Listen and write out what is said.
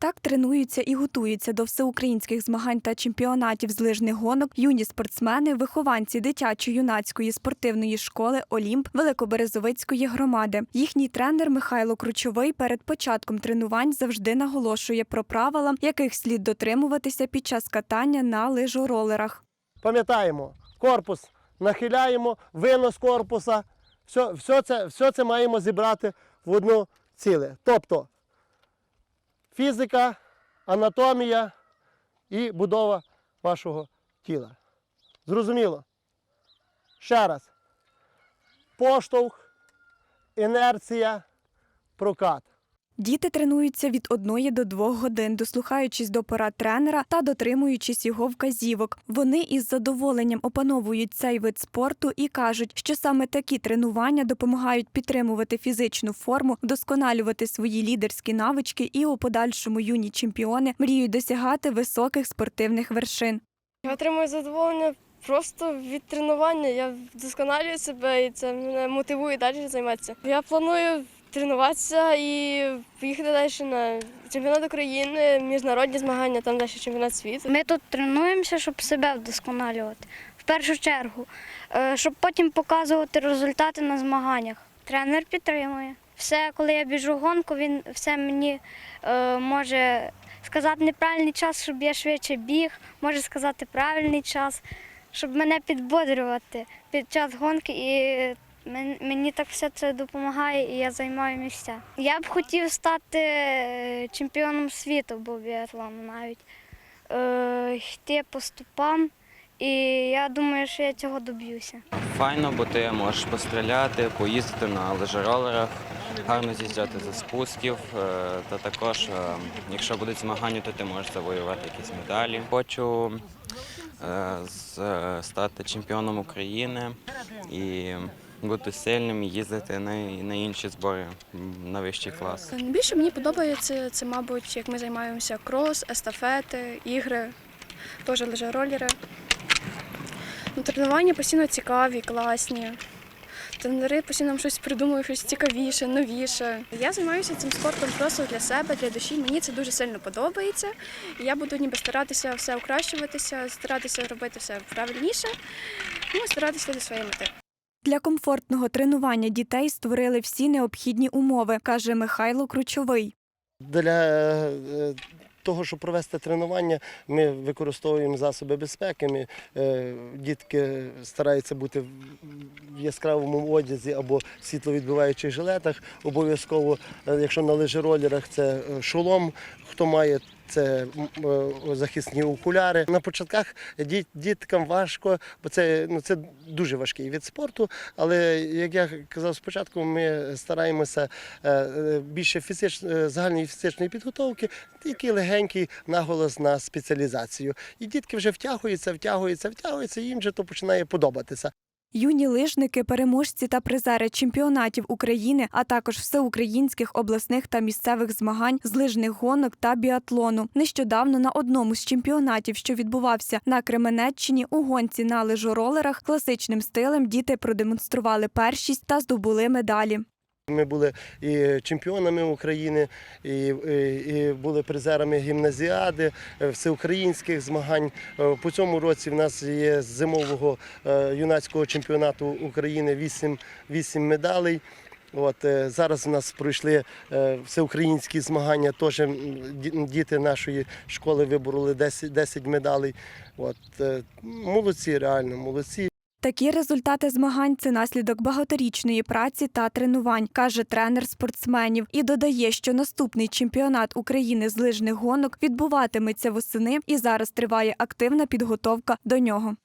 Так тренуються і готуються до всеукраїнських змагань та чемпіонатів з лижних гонок юні спортсмени, вихованці дитячо-юнацької спортивної школи Олімп Великоберезовицької громади. Їхній тренер Михайло Кручовий перед початком тренувань завжди наголошує про правила, яких слід дотримуватися під час катання на лижоролерах. Пам'ятаємо, корпус нахиляємо, винос корпуса. Все, все, це, все це маємо зібрати в одну ціле. Тобто фізика, анатомія і будова вашого тіла. Зрозуміло? Ще раз. Поштовх, інерція, прокат. Діти тренуються від одної до двох годин, дослухаючись до порад тренера та дотримуючись його вказівок. Вони із задоволенням опановують цей вид спорту і кажуть, що саме такі тренування допомагають підтримувати фізичну форму, вдосконалювати свої лідерські навички і у подальшому юні чемпіони мріють досягати високих спортивних вершин. Я отримую задоволення просто від тренування. Я вдосконалюю себе і це мене мотивує далі займатися. Я планую тренуватися і поїхати далі на чемпіонат України, міжнародні змагання, там далі чемпіонат світу. Ми тут тренуємося, щоб себе вдосконалювати. В першу чергу, е, щоб потім показувати результати на змаганнях. Тренер підтримує. Все, коли я біжу гонку, він все мені е, може сказати неправильний час, щоб я швидше біг, може сказати правильний час, щоб мене підбодрювати під час гонки. І мені так все це допомагає, і я займаю місця. Я б хотів стати е, чемпіоном світу, бо біатлону навіть е, йти по ступам, і я думаю, що я цього доб'юся. Файно, бо ти можеш постріляти, поїздити на лижеролерах, гарно з'їжджати за спусків. е, Та також, якщо будуть змагання, то ти можеш завоювати якісь медалі. Хочу стати чемпіоном України і бути сильним, їздити на, на інші збори на вищий клас. Найбільше мені подобається це, мабуть, як ми займаємося крос, естафети, ігри, теж лежеролери. Ну, тренування постійно цікаві, класні. Тренери постійно щось придумують, щось цікавіше, новіше. Я займаюся цим спортом просто для себе, для душі. Мені це дуже сильно подобається. Я буду ніби старатися все окращуватися, старатися робити все правильніше, ну, старатися до своєї мети. Для комфортного тренування дітей створили всі необхідні умови, каже Михайло Кручовий. Для е, того, щоб провести тренування, ми використовуємо засоби безпеки. Ми, е, дітки стараються бути в яскравому одязі або світловідбиваючих жилетах. Обов'язково, е, якщо на лижеролерах, це е, шолом, хто має. Це е, захисні окуляри. На початках діт- діткам важко, бо це, ну, це дуже важкий від спорту. Але як я казав спочатку, ми стараємося більше фізич, загальної фізичної підготовки, який легенький наголос на спеціалізацію. І дітки вже втягуються, втягуються, втягуються, їм вже то починає подобатися. Юні лижники, переможці та призери чемпіонатів України, а також всеукраїнських обласних та місцевих змагань з лижних гонок та біатлону. Нещодавно на одному з чемпіонатів, що відбувався на Кременеччині, у гонці на лижоролерах, класичним стилем діти продемонстрували першість та здобули медалі. Ми були і чемпіонами України, і, і, були призерами гімназіади, е, всеукраїнських змагань. Е, По цьому році в нас є з зимового е, юнацького чемпіонату України 8, 8 медалей. От, зараз у нас пройшли всеукраїнські змагання. Теж діти нашої школи вибороли 10, 10 медалей. От, молодці, реально, молодці. Такі результати змагань це наслідок багаторічної праці та тренувань, каже тренер спортсменів, і додає, що наступний чемпіонат України з лижних гонок відбуватиметься восени, і зараз триває активна підготовка до нього.